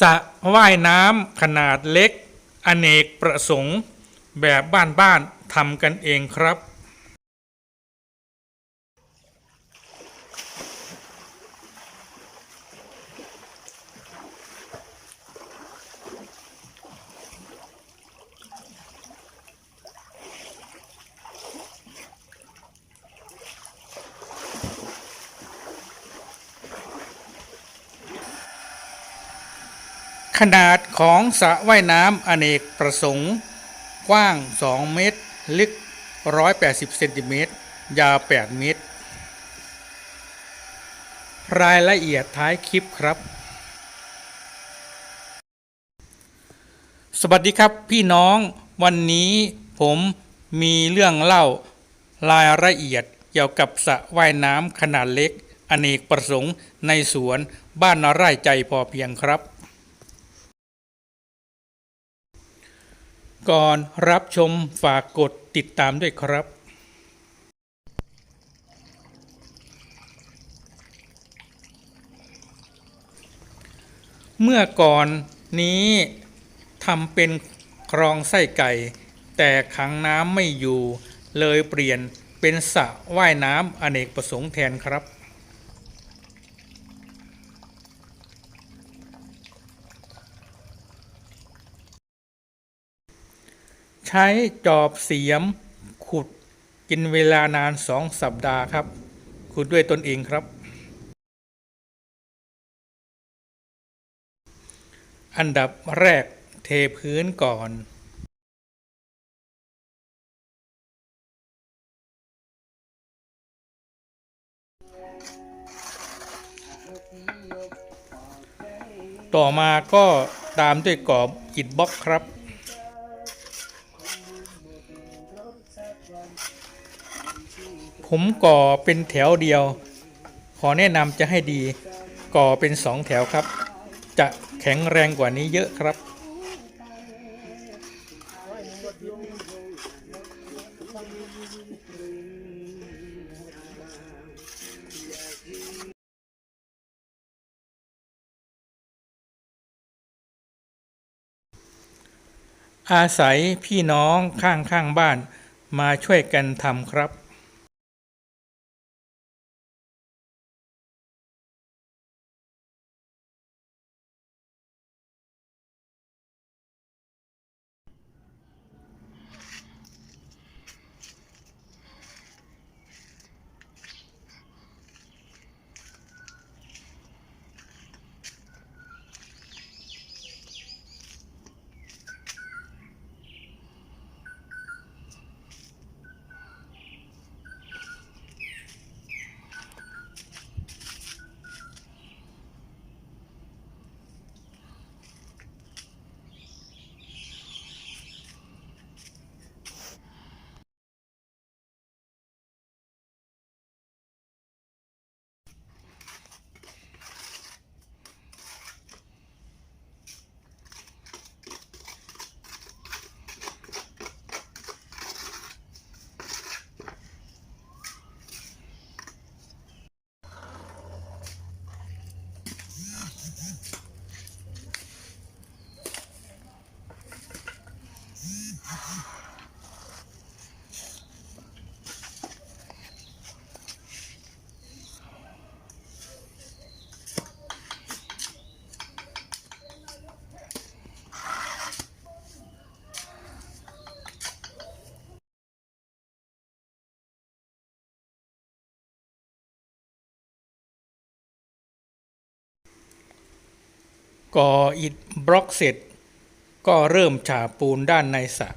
สระว่ายน้ำขนาดเล็ก อเนกประสงค์ แบบบ้านๆทำกันเองครับ ขนาดของสระว่ายน้ำอเนกประสงค์ กว้าง 2 เมตร ลึก 180 เซนติเมตร ยาว 8 เมตร รายละเอียดท้ายคลิปครับ สวัสดีครับพี่น้องวันนี้ผมมีเรื่องเล่ารายละเอียดเกี่ยวกับสระว่ายน้ำขนาดเล็ก อเนกประสงค์ในสวนบ้านไร่ใจพอเพียงครับ ก่อนรับชมฝากกดติดตามด้วยครับ เมื่อก่อนนี้ทำเป็นคลองไส้ไก่ แต่ขังน้ำไม่อยู่ เลยเปลี่ยนเป็นสระว่ายน้ำอเนกประสงค์แทนครับ ใช้จอบเสียมขุดกินเวลานานสองสัปดาห์ครับ ขุดด้วยตนเองครับ อันดับแรกเทพื้นก่อนต่อมาก็ตามด้วยกรอบอิฐบล็อกครับ ผมก่อเป็นแถวเดียว ขอแนะนำจะให้ดี ก่อเป็นสองแถวครับ จะแข็งแรงกว่านี้เยอะครับอาศัยพี่น้องข้างข้างๆบ้านมาช่วยกันทำครับ ก่ออิฐบล็อกเสร็จ ก็เริ่มฉาบปูนด้านในสระ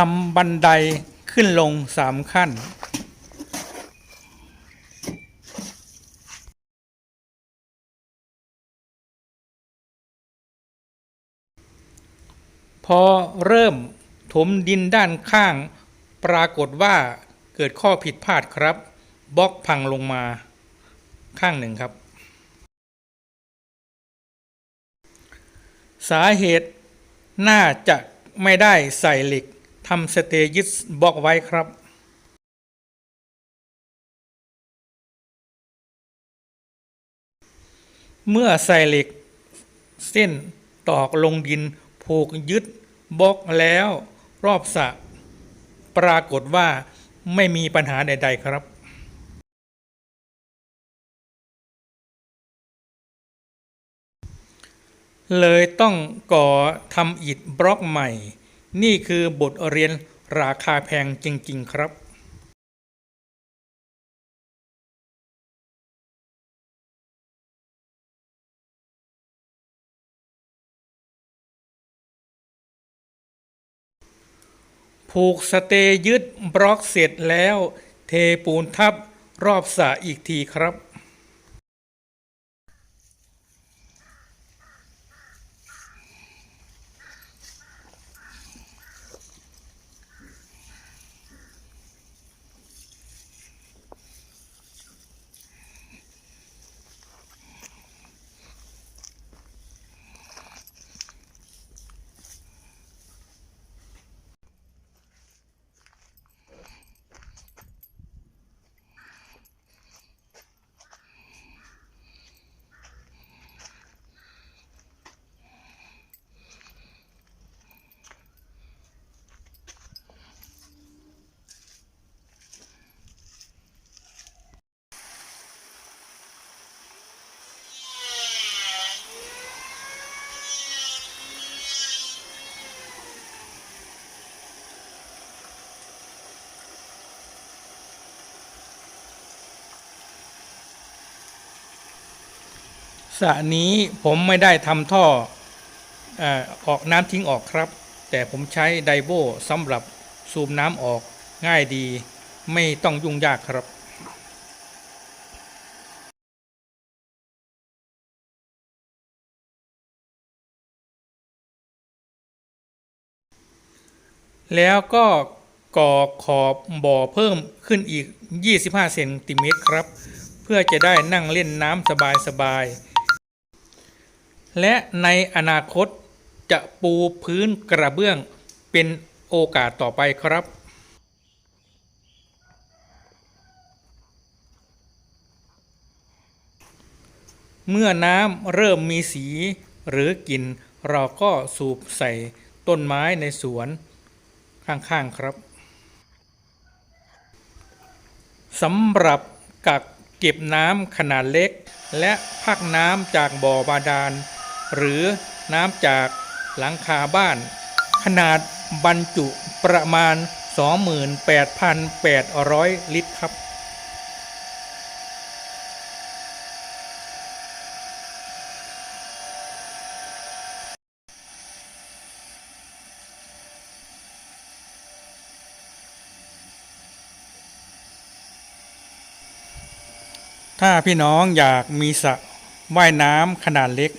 ทำบันไดขึ้นลงสามขั้น พอเริ่มถมดินด้านข้างปรากฏว่าเกิดข้อผิดพลาดครับบล็อกพังลงมาข้างหนึ่งครับ สาเหตุน่าจะไม่ได้ใส่เหล็ก ทำสเตย์ยึดบล็อกไว้ครับเมื่อใส่เหล็ก เส้นตอกลงดินผูกยึดบล็อกแล้วรอบสะปรากฏว่าไม่มีปัญหาใด ๆ ครับ เลยต้องก่อทำอิฐบล็อกใหม่ นี่คือบทเรียนราคาแพงจริง ๆ ครับผูกสเตย์ยึดบล็อกเสร็จแล้ว เทปูนทับรอบสระอีกทีครับ สระนี้ผมไม่ได้ทำท่อออออกน้ำทิ้งออกครับ แต่ผมใช้ไดโบสำหรับสูบน้ำออกง่ายดีไม่ต้องยุ่งยากครับแล้วก็ก่อขอบบ่อเพิ่มขึ้นอีก 25 เซนติเมตรครับ เพื่อจะได้นั่งเล่นน้ำสบายๆ และในอนาคตจะปูพื้นกระเบื้องเป็นโอกาสต่อไปครับ เมื่อน้ำเริ่มมีสีหรือกลิ่นเราก็สูบใส่ต้นไม้ในสวนข้างๆครับสำหรับกักเก็บน้ำขนาดเล็ก และพักน้ำจากบ่อบาดาล หรือน้ำจากหลังคาบ้าน ขนาดบรรจุประมาณ 28,800 ลิตรครับ ถ้าพี่น้องอยากมีสระว่ายน้ำขนาดเล็ก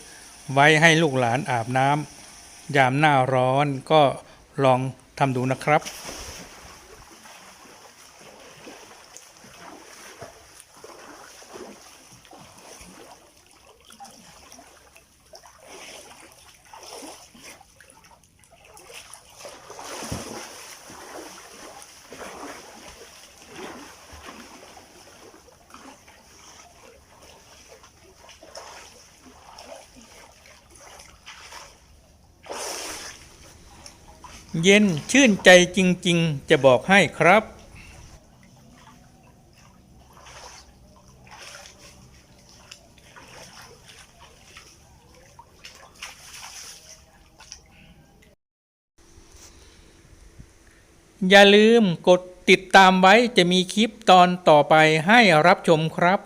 ไว้ให้ลูกหลานอาบน้ำยามหน้าร้อนก็ลองทำดูนะครับ เย็นชื่นใจจริง ๆ จะบอกให้ครับ อย่าลืมกดติดตามไว้จะมีคลิปตอนต่อไปให้รับชมครับ